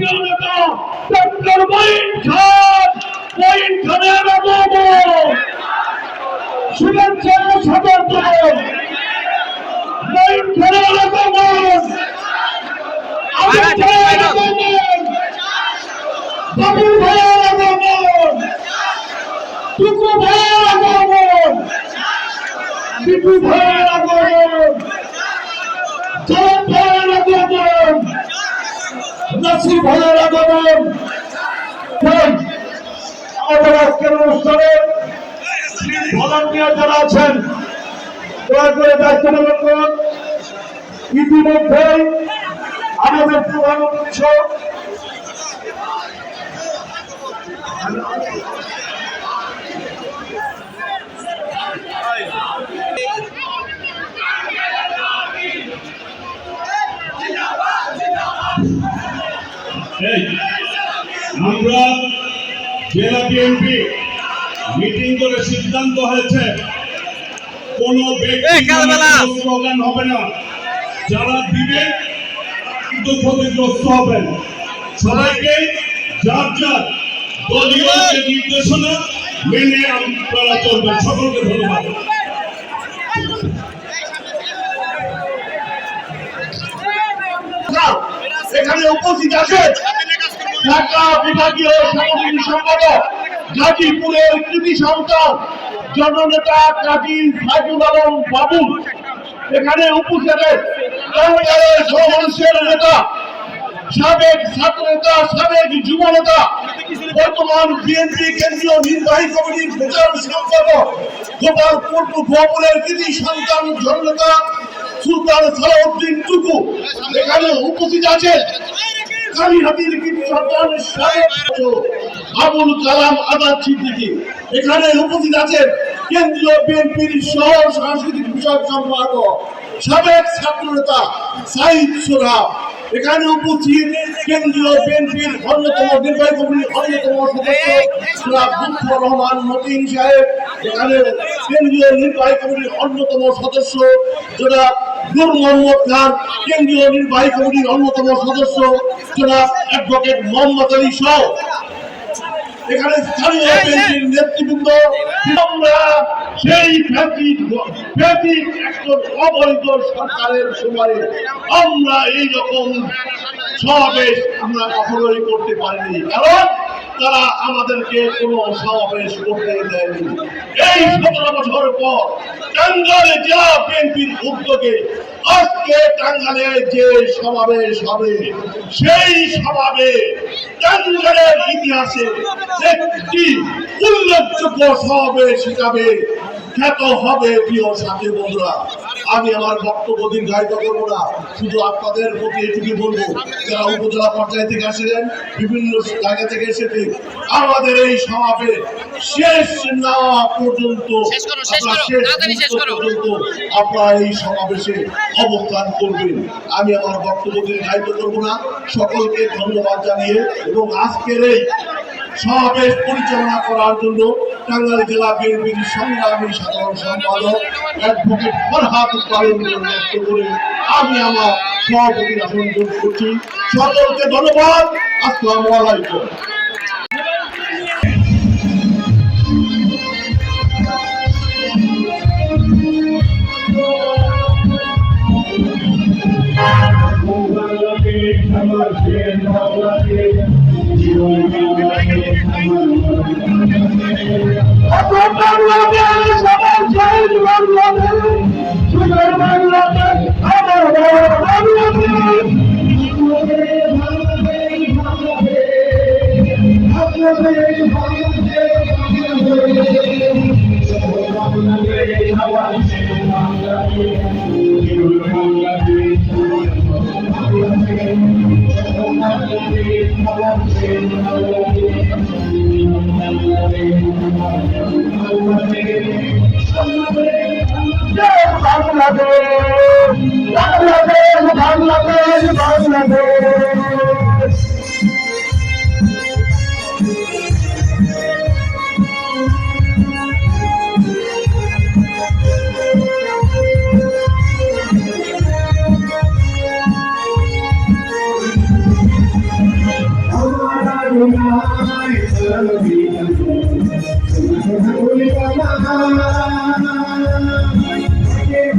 প্রিয় নেতা ডক্টর মঈন খান মঈন খানের আগমন শুভেচ্ছা ও সমর্থন মঈন খানের আগমন আমির ভাইয়ের আগমন বাবুল ভাইয়ের আগমন টুকু ভাইয়ের আগমন বিপু ভাইয়ের আগমন জয়ন ভাইয়ের আগমন নাসির ভাইয়ের আগমন। আমাদের আজকের অনুষ্ঠানে ভলান্টিয়ার যারা আছেন দয়া করে দায়িত্ব পালন করুন। ইতিমধ্যেই আমাদের প্রধানমন্ত্রী সহ এই, আমরা জেলা বিএনপি মিটিং করে সিদ্ধান্ত হয়েছে কোন স্লোগান হবে না। যারা দিবে কিন্তু ক্ষতিগ্রস্ত হবেন সবাইকে যার যার দলীয় যে নির্দেশনা মেনে আপনারা চলবেন। সকলকে ধন্যবাদ। এখানে উপস্থিত আছে ঢাকা বিভাগীয় সাংগঠনিক সম্পাদক গাজীপুরের কৃতি সন্তান জননেতা কাজী সাইদুল আলম বাবু। এখানে উপস্থিত নেতা, সাবেক ছাত্র নেতা সাবেক যুব নেতা বর্তমান বিএনপি কেন্দ্রীয় নির্বাহী কমিটির প্রচার সম্পাদক, গোপাল পূর্ব গোপুরের কৃতি সন্তান জননেতা সুলতান সালাউদ্দিন টুকু। এখানে উপস্থিত আছে আবুল কালাম আজাদ সিদ্দিকী। এখানে উপস্থিত আছেন কেন্দ্রীয় বিএনপির সহ সাংস্কৃতিক বিষয়ক সম্পাদক, সাবেক ছাত্র নেতা এখানে উপস্থিত কেন্দ্রীয় বিএনপির অন্যতম নির্বাহী কমিটির অন্যতম সদস্য মতিন সাহেব। এখানে কেন্দ্রীয় নির্বাহী অন্যতম সদস্য জনাব নূর মোহাম্মদ খান কেন্দ্রীয় নির্বাহী কমিটির অন্যতম সদস্য জনাব অ্যাডভোকেট মোহাম্মদ আলী সহ এখানে স্থানীয় নেতৃবৃন্দ আমরা সেই একজন অবৈধ সরকারের সময়ে আমরা এই রকম সমাবেশ আমরা কখনোই করতে পারিনি। কারণ তারা আমাদেরকে কোনো সমাবেশ করতে দেয়নি। এই সতেরো বছর পর টাঙ্গাইলে জেলা বিএনপির উদ্যোগে আজকে টাঙ্গালে যে সমাবেশ হবে, সেই সমাবেশ টাঙ্গালের ইতিহাসে একটি উল্লেখযোগ্য সমাবেশ হিসাবে খ্যাত হবে প্রিয় সাথী বন্ধুরা। আমি আমার বক্তব্য দীর্ঘায়িত করব না। শুধু আপনাদের প্রতি এটুকু বলব যারা উপজেলা পর্যায় থেকে আসেন বিভিন্ন জায়গা থেকে এসেছে আমাদের এই সমাবেশ শেষ না পর্যন্ত আপনারা। পর্যন্ত এই সমাবেশে অবস্থান করবেন। আমি আমার বক্তব্য দিন দীর্ঘায়িত করব না। সকলকে ধন্যবাদ জানিয়ে এবং আজকের এই সমাবেশ পরিচালনা করার জন্য টাঙ্গাইল জেলা বিএনপির সংগ্রামী সাধারণ সম্পাদক অ্যাডভোকেট ফরহাদ ব্যক্ত করে আমি আমার সভাপতির আসন গ্রহণ করছি সকলকে ধন্যবাদ আসসালামু আলাইকুম আমার শহীদ বাংলাদেশ সুন্দর বাংলাদেশ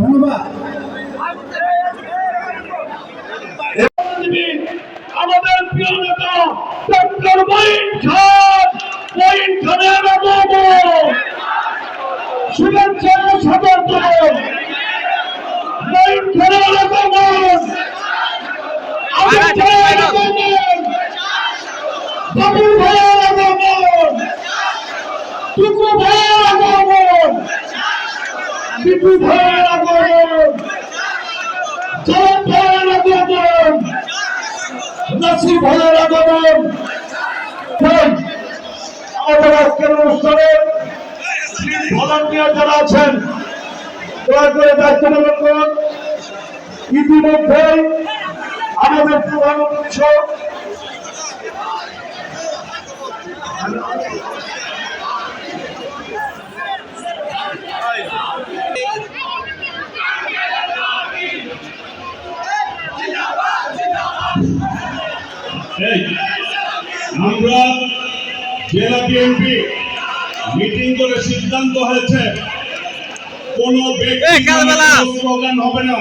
ধন্যবাদ আমাদের প্রিয় নেতা ডক্টর মঈন খান মঈন খানের আগমন শুভেচ্ছা সমর্থন মঈন খানের আগমন নাসির ভাইয়ের আগমন আমাদের আজকের অনুষ্ঠানে ভলান্টিয়ার যারা আছেন দয়া করে দায়িত্ব পালন করুন ইতিমধ্যে আমাদের প্রধানমন্ত্রী সহ এই, আমরা জেলা বিএনপি মিটিং করে সিদ্ধান্ত হয়েছে কোন ব্যক্তি স্লোগান হবে না।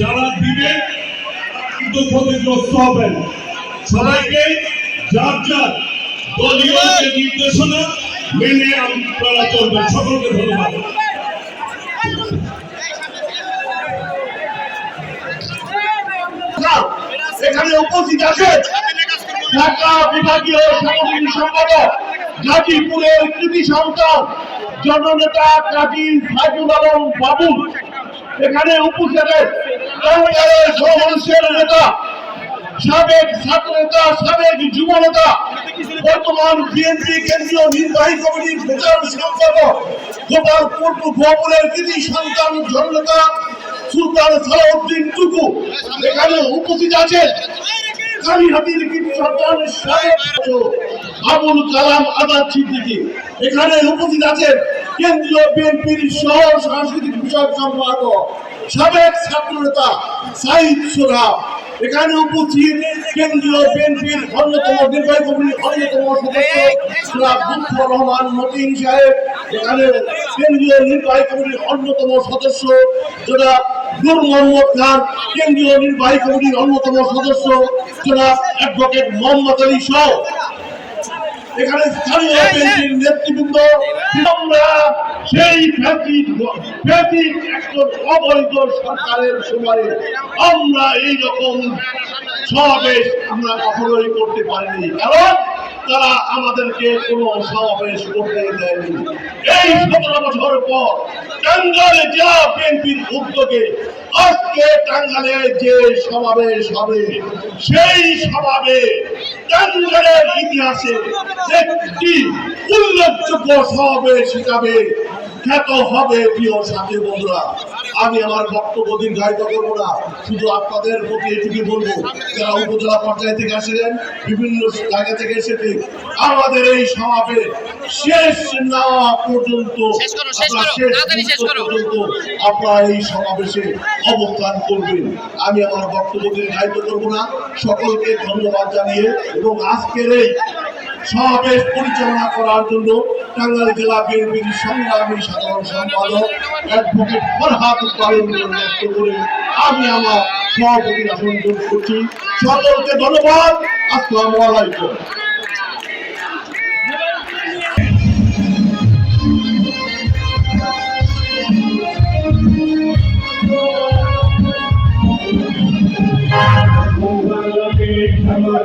যারা দিবে কিন্তু ক্ষতিগ্রস্ত হবেন সবাইকে যার যার দলীয় নির্দেশনা মেনে আপনারা চলবেন। সকলকে ধন্যবাদ। এখানে উপস্থিত আছেন ঢাকা বিভাগীয় সাংগঠনিক সম্পাদক গাজীপুরের কৃতি সন্তান জননেতা কাজী সাইদুল আলম বাবু। এখানে উপস্থিত আছেন সাবেক ছাত্র সাবেক যুব নেতা বর্তমান বিএনপি কেন্দ্রীয় নির্বাহী কমিটির প্রচার সম্পাদক গোপালপুর গোপুরের কৃতি সন্তান সুলতান সালাউদ্দিন এখানে উপস্থিত আছেন কালীহাতির কৃতি সন্তান আবুল কালাম আজাদ সিদ্দিকী। এখানে উপস্থিত আছেন কেন্দ্রীয় বিএনপির সহ সাংস্কৃতিক বিষয়ক সম্পাদক সাবেক ছাত্র নেতা সাইদ সোহরাব এখানে উপস্থিত কেন্দ্রীয় বিএনপির অন্যতম নির্বাহী কমিটির অন্যতম সদস্য লুৎফর রহমান মতিন সাহেব। এখানে কেন্দ্রীয় নির্বাহী কমিটির অন্যতম সদস্য জনাব নূর মোহাম্মদ খান। কেন্দ্রীয় নির্বাহী কমিটির অন্যতম সদস্য জনাব অ্যাডভোকেট মোহাম্মদ আলী সহ এখানে স্থানীয় বিএনপির নেতৃবৃন্দ আমরা সেই ফ্যাসিড ফ্যাসিড একজন অবৈধ সরকারের সময়ে আমরা এই রকম সমাবেশ আমরা কখনোই করতে পারিনি। কারণ তারা আমাদেরকে কোনো সমাবেশ করতে দেয়নি। এই সতেরো বছর পর টাঙ্গাইলে জেলা বিএনপির উদ্যোগে আজকে টাঙ্গাইলে যে সমাবেশ হবে, সেই সমাবেশ টাঙ্গাইলের ইতিহাসে একটি উল্লেখযোগ্য সমাবেশ হিসাবে খ্যাত হবে প্রিয় সাথী বন্ধুরা। আমি আমার বক্তব্য দীর্ঘায়িত করব না। শুধু আপনাদের প্রতি এটুকু বলব যারা উপজেলা পর্যায় থেকে আসেন বিভিন্ন জায়গা থেকে এসেছে আমাদের এই সমাবেশ শেষ না পর্যন্ত। পর্যন্ত আপনারা এই সমাবেশে অবস্থান করবেন। আমি আমার বক্তব্য দীর্ঘায়িত করব না। সকলকে ধন্যবাদ জানিয়ে এবং আজকের এই সমাবেশ পরিচালনা করার জন্য টাঙ্গাইল জেলা বিএনপির সংগ্রামী সাধারণ সম্পাদক অ্যাডভোকেট ফরহাদ পালন করে আমি আমার সভাপতির আসন করছি। সকলকে ধন্যবাদ। আসসালামু আলাইকুম। বাংলাদেশ আমার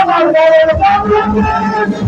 আমার বড় বাংলাদেশ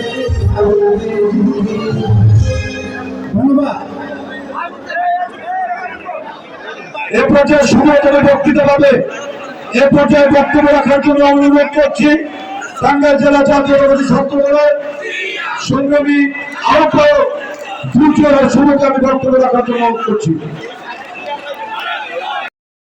ধন্যবাদ। এ পর্যায়ে সময় করে বক্তৃতা পাবে। এ পর্যায়ে বক্তব্য রাখার জন্য অনুরোধ করছি, টাঙ্গাইল জেলা জাতীয়তাবাদী ছাত্র দলের সংগ্রামী আহ্বায়ক, দ্রুত শুভকে আমি বক্তব্য রাখার জন্য অনুরোধ করছি।